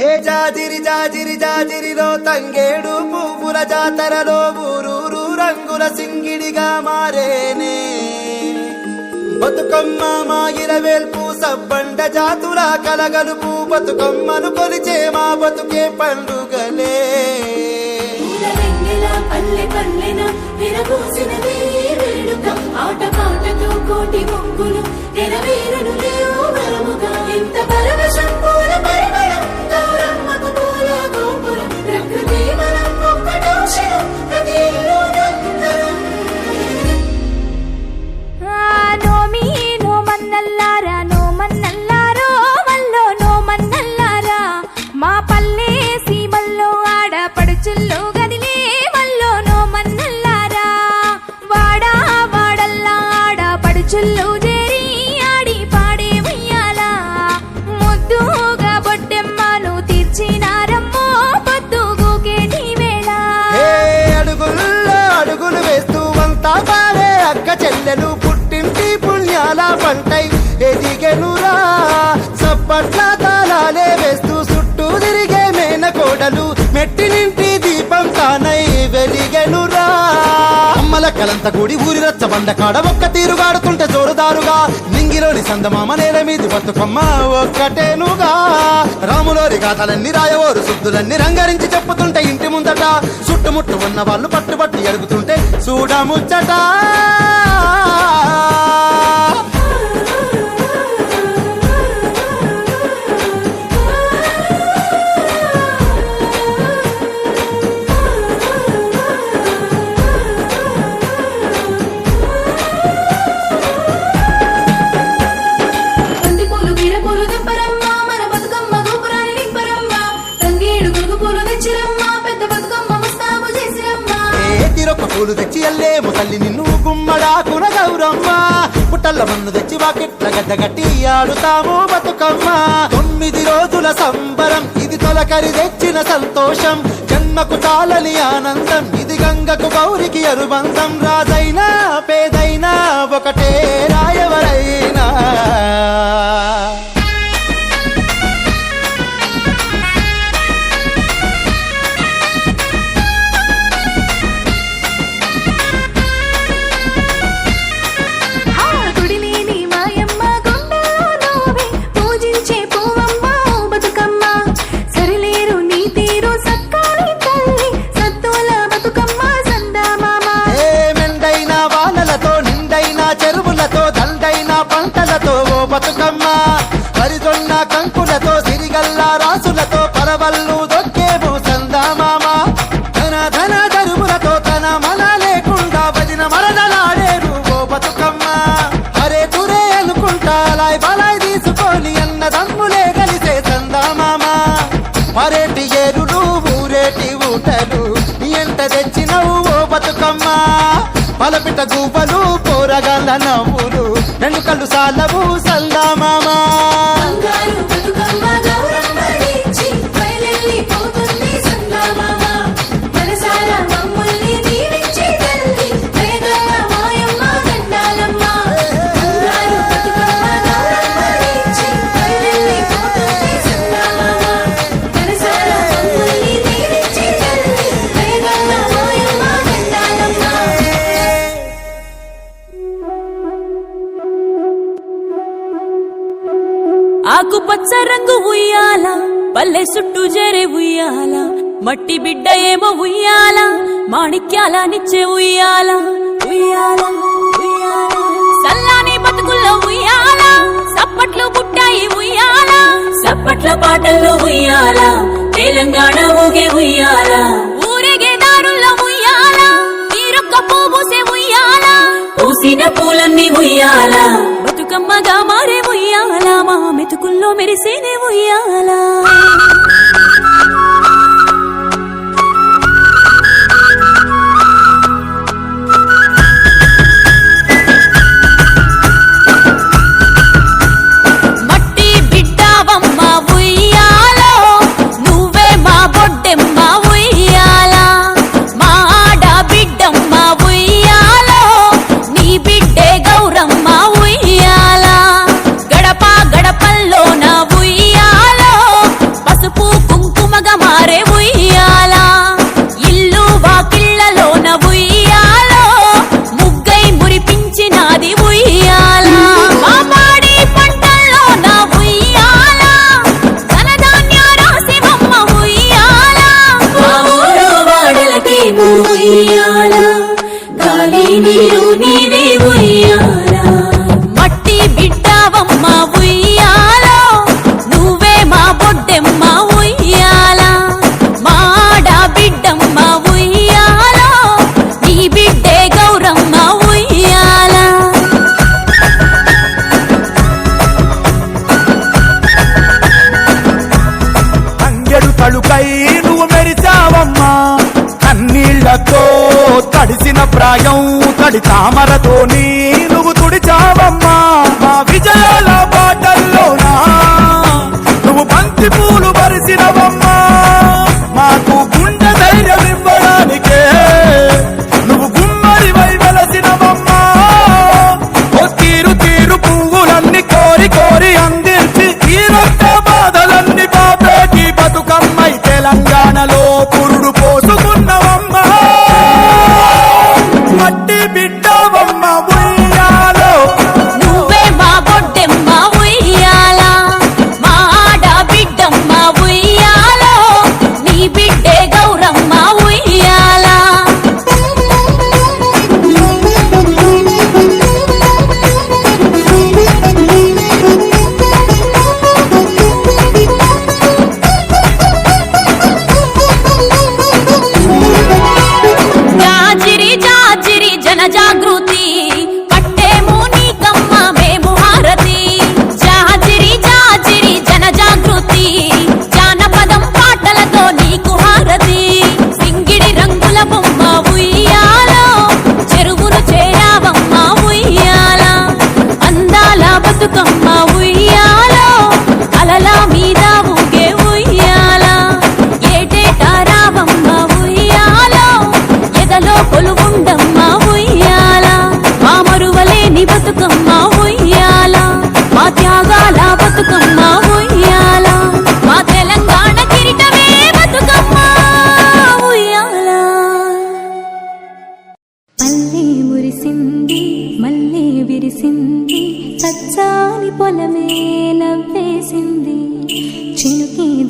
ఏ జాజిరి జాజిరి జాజిరిలో తంగేడు పువ్వుల జాతరలో ఊరూరు రంగుల సింగిడిగా మారేనే. బతుకమ్మ మా ఇరవేల్పు సబ్బండ జాతుల కలగలుపు బతుకమ్మను కొలిచే మా బతుకే పండుగలే. పల్లె పల్లెన విరబూసినది వేడుక ఆట పాటతో కోటి మొక్కులు నెరవేరను చెల్లెలు పుట్టింటి పుణ్యాల పంటై ఎదిగెనురా. చప్పట్ల తాళాలే వేస్తూ చుట్టూ తిరిగే మేనకోడలు మెట్టినింటి దీపం తానై వెలిగెనురా. అమ్మల కలంత కూడి ఊరి రచ్చబండ కాడ ఒక్క తీరుగాడుతుంటే జోరుదారుగా. నింగిలోని సందమామ నేల మీది బతుకమ్మ ఒక్కటేనుగా. రాములోని గాథలన్నీ రాయవోరు శుద్ధులన్నీ రంగరించి చెప్పుతుంటే ఇంటి ముందట. చుట్టుముట్టు ఉన్న వాళ్ళు పట్టుబట్టి ఎరుగుతుంటే చూడముచ్చట. తెచ్చి అల్లేము తల్లి నిన్ను గుమ్మడాకున గౌరమ్మ. పుట్టల్ల మన్ను తెచ్చి వాకిట్ల గడ్డ కట్టి ఆడుతాము బతుకమ్మ. తొమ్మిది రోజుల సంబరం ఇది తొలకరి తెచ్చిన సంతోషం. జన్మకు చాలని ఆనందం ఇది గంగకు గౌరికి అనుబంధం రాజైనా పేద పలపిట గువ్వలు పోరగాళ్ళ నవ్వులు రెండు కళ్ళు సాలవు సందామామా మామా ఆకుపచ్చ రంగు ఉయ్యాల పల్లె చుట్టూ జరే ఉయ్యాల మట్టి బిడ్డ ఏమో ఉయ్యాల మాణిక్యాల నిచ్చే ఉయ్యాల ఉయ్యాల ఉయ్యాల. సల్లాని బతుకుల్లో ఉయ్యాల సప్పట్లు పుట్టాయి ఉయ్యాల సప్పట్ల పాటల్లో ఉయ్యాల తెలంగాణ ఊగే ఉయ్యాల. మెరిసేనే ఉయ్యాలా ఉయ్యాల? గాలి నీరు నీవే ఉయ్యాల? మట్టి బిడ్డావమ్మ ఉయ్యాలో? నువ్వే మా బొడ్డెమ్మ ఉయ్యాల? మాడ బిడ్డమ్మ ఉయ్యాలో? నీ బిడ్డే గౌరమ్మ ఉయ్యాల? అంగెడు నువ్వు మెరిచావమ్మా. కళ్ళతో తడిసిన ప్రాయం తడి తామరతో నువ్వు తుడిచావమ్మా. మా విజయాల బాటల్లోనా? నువ్వు బంతి పూలు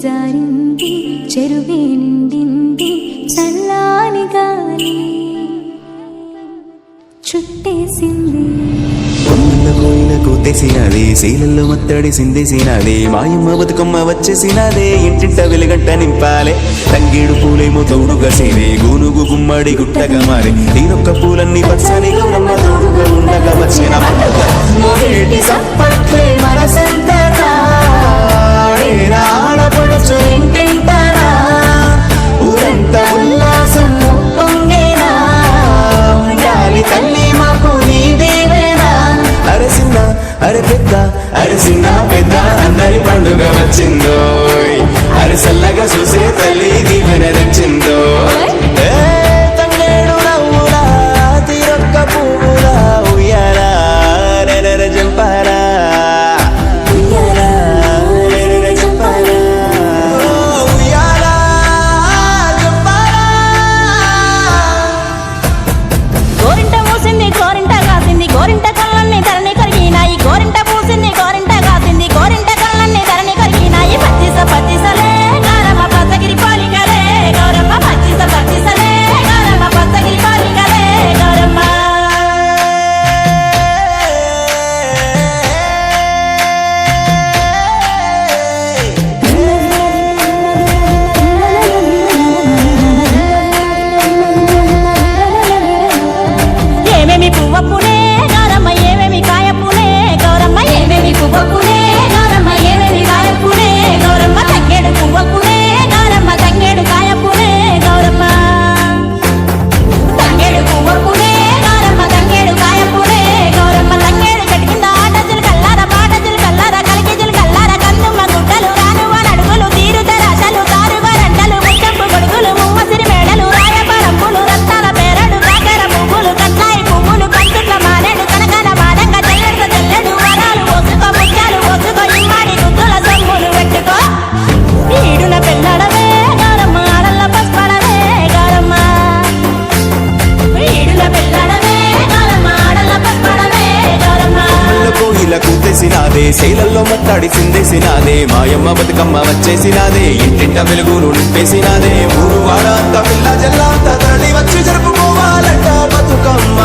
జారింది చెరువే నిండింది చల్లాని గాలి. చుట్టేసింది. కొమ్ముల కోయిలకు తెసినది శీలల్లో మత్తడి సిందేసినది మాయమ్మ బతుకమ్మ వచ్చేసినదే ఇంటింట వెలుగంట నింపాలే. తంగేడు పూలేమో తోడుగా సేరే గూనుగు గుమ్మడి గుట్టగా మారే. తీరొక్క పూలన్నీ పచ్చని గౌరమ్మ తోడుగా ఉండగా వచ్చిన నాదే శైలల్లో మత్తాడి సిందేసినాదే మాయమ్మ బతుకమ్మ వచ్చేసినాదే ఇంటింట వెలుగును నింపేసినాదే ఊరు వారాంత పిల్ల జల్లాంత తరలి వచ్చి జరుపుకోవాలంట బతుకమ్మ.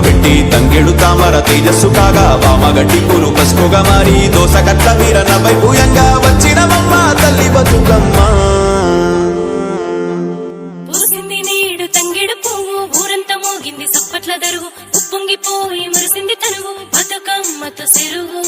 పెట్టి తంగిడు తామర తేజస్సు కాగా వామగడ్డి కూరు పసుపుగా మారి దోసగట్ల వీరన వైభూయంగా వచ్చిన మమ్మ తల్లి బతుకమ్మ. ఉప్పొంగిపోయి మురిసింది తనువు బతుకమ్మతో సెరువు.